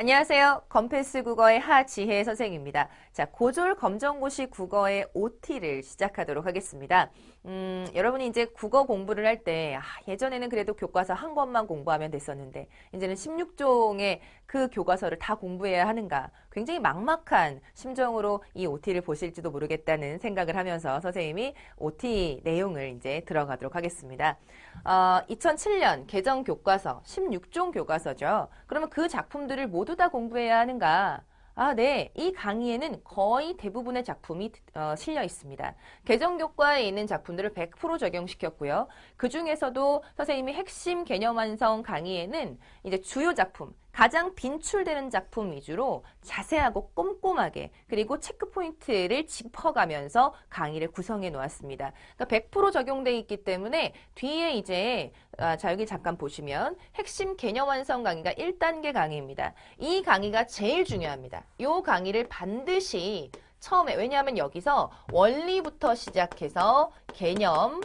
안녕하세요. 건패스 국어의 하지혜 선생입니다. 자, 고졸 검정고시 국어의 OT를 시작하도록 하겠습니다. 음, 여러분이 이제 국어 공부를 할 때, 아, 예전에는 그래도 교과서 한 권만 공부하면 됐었는데, 이제는 16종의 그 교과서를 다 공부해야 하는가. 굉장히 막막한 심정으로 이 OT를 보실지도 모르겠다는 생각을 하면서 선생님이 OT 내용을 이제 들어가도록 하겠습니다. 어, 2007년 개정 교과서, 16종 교과서죠. 그러면 그 작품들을 모두 다 공부해야 하는가? 아, 네. 이 강의에는 거의 대부분의 작품이 어, 실려 있습니다. 개정 교과에 있는 작품들을 100% 적용시켰고요. 그 중에서도 선생님이 핵심 개념 완성 강의에는 이제 주요 작품, 가장 빈출되는 작품 위주로 자세하고 꼼꼼하게 그리고 체크 포인트를 짚어가면서 강의를 구성해 놓았습니다. 그러니까 100% 적용돼 있기 때문에 뒤에 이제 아, 자 여기 잠깐 보시면 핵심 개념 완성 강의가 1단계 강의입니다. 이 강의가 제일 중요합니다. 이 강의를 반드시 처음에 왜냐하면 여기서 원리부터 시작해서 개념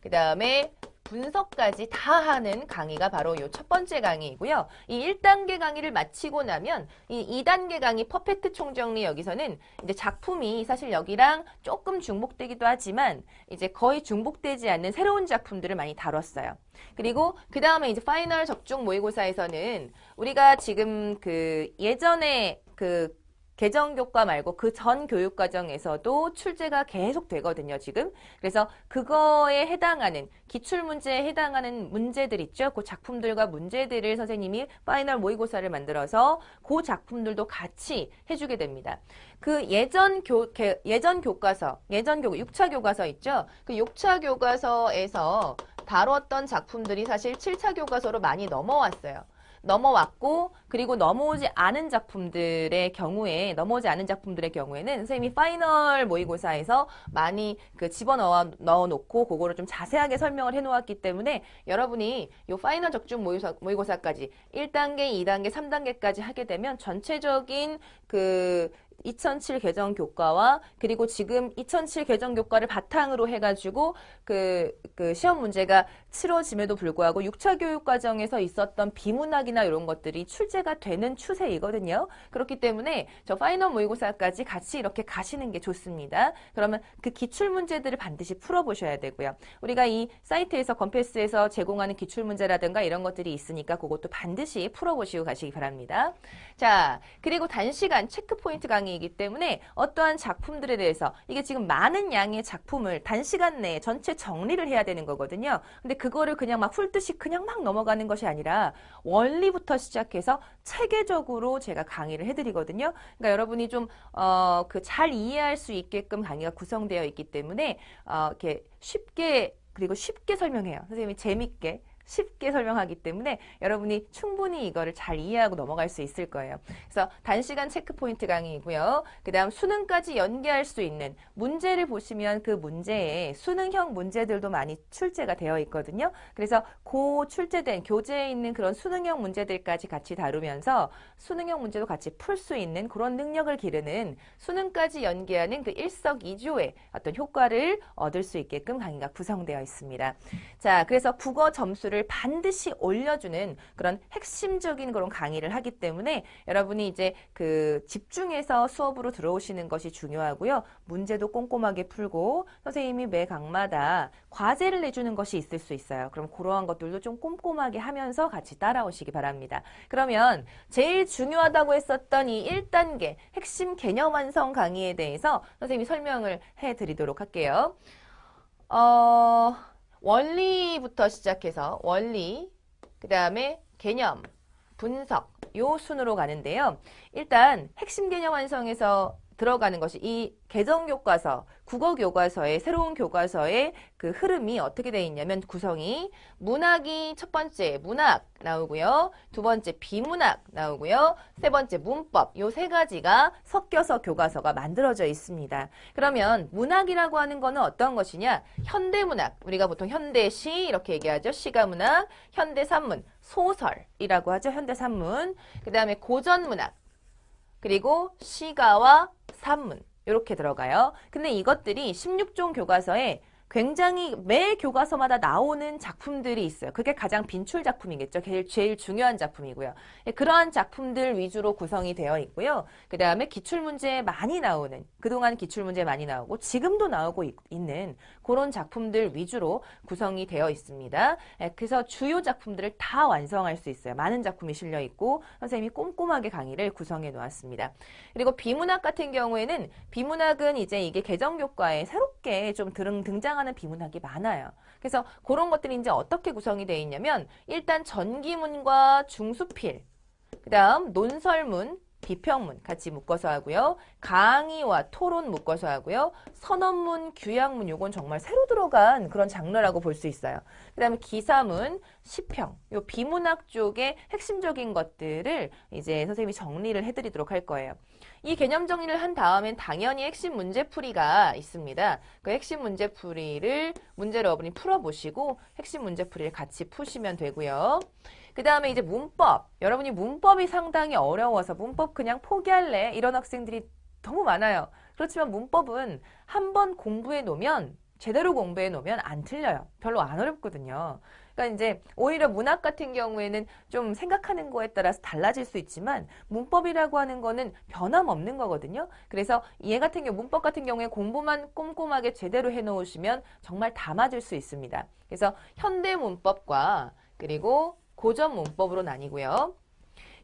그 다음에 분석까지 다 하는 강의가 바로 이 첫 번째 강의이고요. 이 1단계 강의를 마치고 나면 이 2단계 강의 퍼펙트 총정리 여기서는 이제 작품이 사실 여기랑 조금 중복되기도 하지만 이제 거의 중복되지 않는 새로운 작품들을 많이 다뤘어요. 그리고 그 다음에 이제 파이널 적중 모의고사에서는 우리가 지금 그 예전에 그 개정 교과 말고 그 전 교육 과정에서도 출제가 계속 되거든요, 지금. 그래서 그거에 해당하는, 기출 문제에 해당하는 문제들 있죠? 그 작품들과 문제들을 선생님이 파이널 모의고사를 만들어서 그 작품들도 같이 해 주게 됩니다. 그 예전 교, 예전 교과서, 예전 교, 6차 교과서 있죠? 그 6차 교과서에서 다뤘던 작품들이 사실 7차 교과서로 많이 넘어왔어요. 넘어왔고 그리고 넘어오지 않은 작품들의 경우에 넘어오지 않은 작품들의 경우에는 선생님이 파이널 모의고사에서 많이 그 집어넣어 넣어 놓고 그거를 좀 자세하게 설명을 해 놓았기 때문에 여러분이 요 파이널 적중 모의고사, 모의고사까지 1단계, 2단계, 3단계까지 하게 되면 전체적인 그 2007 개정 교과와 그리고 지금 2007 개정 교과를 바탕으로 해가지고 그, 그 시험 문제가 치러짐에도 불구하고 6차 교육 과정에서 있었던 비문학이나 이런 것들이 출제가 되는 추세이거든요. 그렇기 때문에 저 파이널 모의고사까지 같이 이렇게 가시는 게 좋습니다. 그러면 그 기출 문제들을 반드시 풀어보셔야 되고요. 우리가 이 사이트에서 건패스에서 제공하는 기출 문제라든가 이런 것들이 있으니까 그것도 반드시 풀어보시고 가시기 바랍니다. 자, 그리고 단시간 체크 포인트 강의 강의이기 때문에 어떠한 작품들에 대해서 이게 지금 많은 양의 작품을 단시간 내에 전체 정리를 해야 되는 거거든요. 근데 그거를 그냥 막 훑듯이 그냥 막 넘어가는 것이 아니라 원리부터 시작해서 체계적으로 제가 강의를 해드리거든요. 그러니까 여러분이 좀, 어, 그 잘 이해할 수 있게끔 강의가 구성되어 있기 때문에, 어, 이렇게 쉽게 그리고 쉽게 설명해요. 선생님이 재밌게 쉽게 설명하기 때문에 여러분이 충분히 이거를 잘 이해하고 넘어갈 수 있을 거예요. 그래서 단시간 체크 포인트 강의이고요. 그 다음 수능까지 연계할 수 있는 문제를 보시면 그 문제에 수능형 문제들도 많이 출제가 되어 있거든요. 그래서 고 출제된 교재에 있는 그런 수능형 문제들까지 같이 다루면서 수능형 문제도 같이 풀 수 있는 그런 능력을 기르는 수능까지 연계하는 그 일석이조의 어떤 효과를 얻을 수 있게끔 강의가 구성되어 있습니다. 자, 그래서 국어 점수를 점수를 반드시 올려주는 그런 핵심적인 그런 강의를 하기 때문에 여러분이 이제 그 집중해서 수업으로 들어오시는 것이 중요하고요. 문제도 꼼꼼하게 풀고 선생님이 매 강마다 과제를 내주는 것이 있을 수 있어요. 그럼 그러한 것들도 좀 꼼꼼하게 하면서 같이 따라오시기 바랍니다. 그러면 제일 중요하다고 했었던 이 1단계 핵심 개념 완성 강의에 대해서 선생님이 설명을 해드리도록 할게요. 어... 원리부터 시작해서 원리, 그 다음에 개념, 분석, 요 순으로 가는데요. 일단 핵심 개념 완성에서 들어가는 것이 이 개정 교과서, 국어 교과서의 새로운 교과서의 그 흐름이 어떻게 되어 있냐면 구성이 문학이 첫 번째 문학 나오고요. 두 번째 비문학 나오고요. 세 번째 문법 요 세 가지가 섞여서 교과서가 만들어져 있습니다. 그러면 문학이라고 하는 거는 어떤 것이냐? 현대 문학. 우리가 보통 현대시 이렇게 얘기하죠. 시가 문학, 현대 산문, 소설이라고 하죠. 현대 산문. 그다음에 고전 문학. 그리고 시가와 산문 이렇게 들어가요. 근데 이것들이 16종 교과서에 굉장히 매 교과서마다 나오는 작품들이 있어요. 그게 가장 빈출 작품이겠죠. 제일, 제일 중요한 작품이고요. 예, 그러한 작품들 위주로 구성이 되어 있고요. 그 다음에 기출문제에 많이 나오는, 그동안 기출문제에 많이 나오고 지금도 나오고 있, 는 그런 작품들 위주로 구성이 되어 있습니다. 예, 그래서 주요 작품들을 다 완성할 수 있어요. 많은 작품이 실려 있고 선생님이 꼼꼼하게 강의를 구성해 놓았습니다. 그리고 비문학 같은 경우에는 비문학은 이제 이게 개정교과에 새롭게 좀 등장 하는 비문학이 많아요. 그래서 그런 것들이 이제 어떻게 구성이 되어 있냐면 일단 전기문과 중수필, 그 다음 논설문, 비평문 같이 묶어서 하고요. 강의와 토론 묶어서 하고요. 선언문, 규약문 요건 정말 새로 들어간 그런 장르라고 볼 수 있어요. 그 다음에 기사문, 시평 요 비문학 쪽의 핵심적인 것들을 이제 선생님이 정리를 해드리도록 할 거예요. 이 개념 정리를 한 다음엔 당연히 핵심 문제풀이가 있습니다. 그 핵심 문제풀이를 문제를 어머니 풀어보시고 핵심 문제풀이를 같이 푸시면 되고요. 그 다음에 이제 문법. 여러분이 문법이 상당히 어려워서 문법 그냥 포기할래? 이런 학생들이 너무 많아요. 그렇지만 문법은 한 번 공부해 놓으면 제대로 공부해 놓으면 안 틀려요. 별로 안 어렵거든요. 그러니까 이제 오히려 문학 같은 경우에는 좀 생각하는 거에 따라서 달라질 수 있지만 문법이라고 하는 거는 변함없는 거거든요. 그래서 얘 같은 경우 문법 같은 경우에 공부만 꼼꼼하게 제대로 해 놓으시면 정말 다 맞을 수 있습니다. 그래서 현대 문법과 그리고 고전 문법으로 나뉘고요.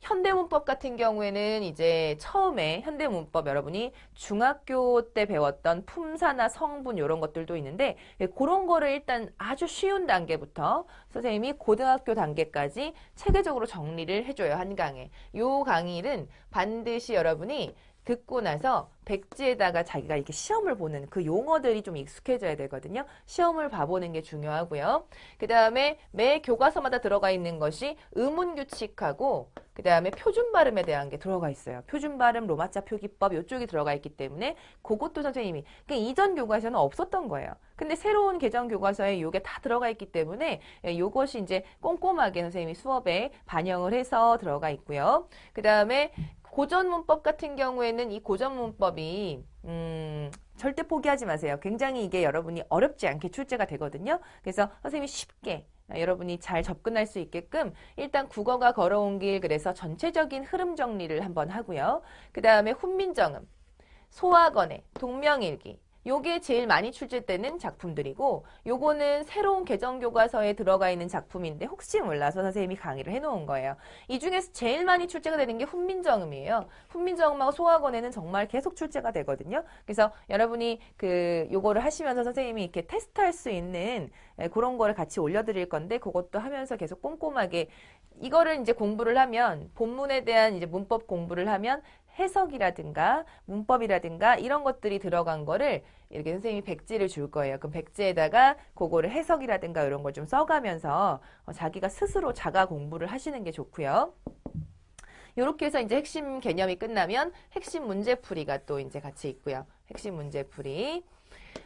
현대문법 같은 경우에는 이제 처음에 현대문법 여러분이 중학교 때 배웠던 품사나 성분 이런 것들도 있는데 예, 그런 거를 일단 아주 쉬운 단계부터 선생님이 고등학교 단계까지 체계적으로 정리를 해줘요 한 강에. 요 강의는 반드시 여러분이 듣고 나서 백지에다가 자기가 이렇게 시험을 보는 그 용어들이 좀 익숙해져야 되거든요. 시험을 봐보는 게 중요하고요. 그 다음에 매 교과서마다 들어가 있는 것이 의문규칙하고 그 다음에 표준 발음에 대한 게 들어가 있어요. 표준 발음, 로마자 표기법 이쪽이 들어가 있기 때문에 그것도 선생님이 그러니까 이전 교과서는 없었던 거예요. 근데 새로운 개정 교과서에 이게 다 들어가 있기 때문에 이것이 이제 꼼꼼하게 선생님이 수업에 반영을 해서 들어가 있고요. 그 다음에 고전 문법 같은 경우에는 이 고전 문법이 음, 절대 포기하지 마세요. 굉장히 이게 여러분이 어렵지 않게 출제가 되거든요. 그래서 선생님이 쉽게 여러분이 잘 접근할 수 있게끔 일단 국어가 걸어온 길 그래서 전체적인 흐름 정리를 한번 하고요. 그 다음에 훈민정음, 소학원의 동명일기, 요게 제일 많이 출제되는 작품들이고 요거는 새로운 개정 교과서에 들어가 있는 작품인데 혹시 몰라서 선생님이 강의를 해놓은 거예요. 이 중에서 제일 많이 출제가 되는 게 훈민정음이에요. 훈민정음하고 소학원에는 정말 계속 출제가 되거든요. 그래서 여러분이 그 요거를 하시면서 선생님이 이렇게 테스트할 수 있는 그런 거를 같이 올려드릴 건데 그것도 하면서 계속 꼼꼼하게 이거를 이제 공부를 하면 본문에 대한 이제 문법 공부를 하면 해석이라든가 문법이라든가 이런 것들이 들어간 거를 이렇게 선생님이 백지를 줄 거예요. 그럼 백지에다가 그거를 해석이라든가 이런 걸 좀 써가면서 어, 자기가 스스로 자가 공부를 하시는 게 좋고요. 이렇게 해서 이제 핵심 개념이 끝나면 핵심 문제풀이가 또 이제 같이 있고요. 핵심 문제풀이.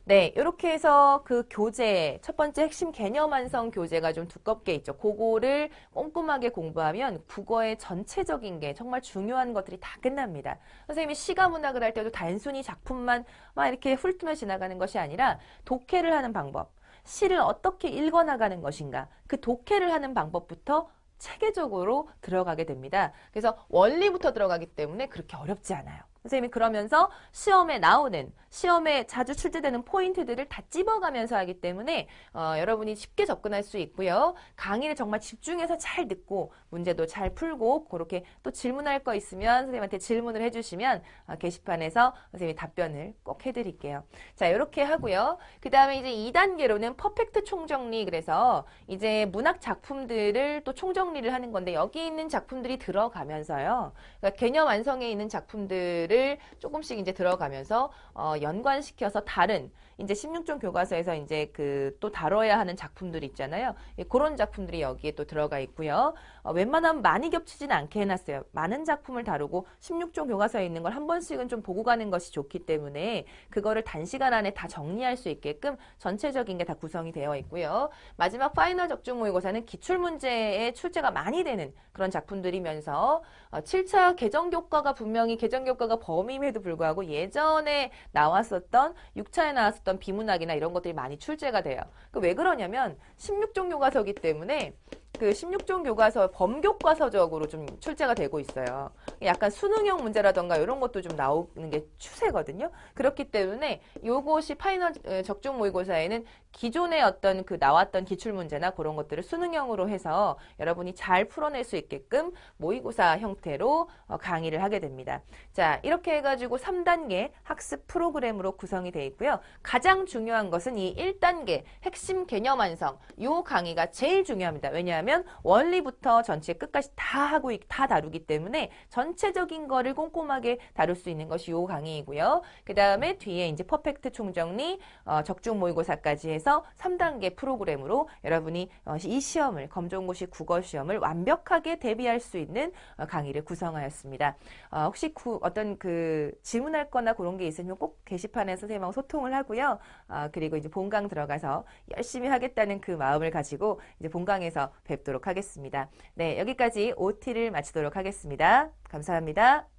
네, 이렇게 해서 그 교재, 첫 번째 핵심 개념 완성 교재가 좀 두껍게 있죠. 그거를 꼼꼼하게 공부하면 국어의 전체적인 게 정말 중요한 것들이 다 끝납니다. 선생님이 시가 문학을 할 때도 단순히 작품만 막 이렇게 훑으며 지나가는 것이 아니라 독해를 하는 방법, 시를 어떻게 읽어나가는 것인가, 그 독해를 하는 방법부터 체계적으로 들어가게 됩니다. 그래서 원리부터 들어가기 때문에 그렇게 어렵지 않아요. 선생님이 그러면서 시험에 나오는 시험에 자주 출제되는 포인트들을 다 찝어가면서 하기 때문에 어, 여러분이 쉽게 접근할 수 있고요. 강의를 정말 집중해서 잘 듣고 문제도 잘 풀고 그렇게 또 질문할 거 있으면 선생님한테 질문을 해주시면 어, 게시판에서 선생님이 답변을 꼭 해드릴게요. 자 이렇게 하고요. 그 다음에 이제 2단계로는 퍼펙트 총정리 그래서 이제 문학 작품들을 또 총정리를 하는 건데 여기 있는 작품들이 들어가면서요. 그러니까 개념 완성에 있는 작품들을 조금씩 이제 들어가면서 어, 연관시켜서 다른 이제 16종 교과서에서 이제 그 또 다뤄야 하는 작품들이 있잖아요. 예, 그런 작품들이 여기에 또 들어가 있고요. 어, 웬만하면 많이 겹치진 않게 해놨어요. 많은 작품을 다루고 16종 교과서에 있는 걸 한 번씩은 좀 보고 가는 것이 좋기 때문에 그거를 단시간 안에 다 정리할 수 있게끔 전체적인 게 다 구성이 되어 있고요. 마지막 파이널 적중 모의고사는 기출문제에 출제가 많이 되는 그런 작품들이면서 어, 7차 개정교과가 분명히 개정교과가 범임에도 불구하고 예전에 나왔었던 6차에 나왔었던 비문학이나 이런 것들이 많이 출제가 돼요. 그 왜 그러냐면 16종 교과서기 때문에 그 16종 교과서 범교과서적으로 좀 출제가 되고 있어요. 약간 수능형 문제라던가 이런 것도 좀 나오는 게 추세거든요. 그렇기 때문에 요것이 파이널 어, 적중 모의고사에는 기존의 어떤 그 나왔던 기출 문제나 그런 것들을 수능형으로 해서 여러분이 잘 풀어낼 수 있게끔 모의고사 형태로 어, 강의를 하게 됩니다. 자, 이렇게 해가지고 3단계 학습 프로그램으로 구성이 되어 있고요. 가장 중요한 것은 이 1단계 핵심 개념 완성. 요 강의가 제일 중요합니다. 왜냐 하면 원리부터 전체 끝까지 다 하고 있- 다 다루기 때문에 전체적인 거를 꼼꼼하게 다룰 수 있는 것이 요 강의이고요. 그 다음에 뒤에 이제 퍼펙트 총정리, 어, 적중 모의고사까지 해서 3단계 프로그램으로 여러분이 어, 이 시험을 검정고시 국어 시험을 완벽하게 대비할 수 있는 어, 강의를 구성하였습니다. 어, 혹시 구- 어떤 그 질문할 거나 그런 게 있으면 꼭 게시판에 선생님하고 소통을 하고요. 어, 그리고 이제 본강 들어가서 열심히 하겠다는 그 마음을 가지고 이제 본강에서 뵙도록 하겠습니다. 네, 여기까지 OT를 마치도록 하겠습니다. 감사합니다.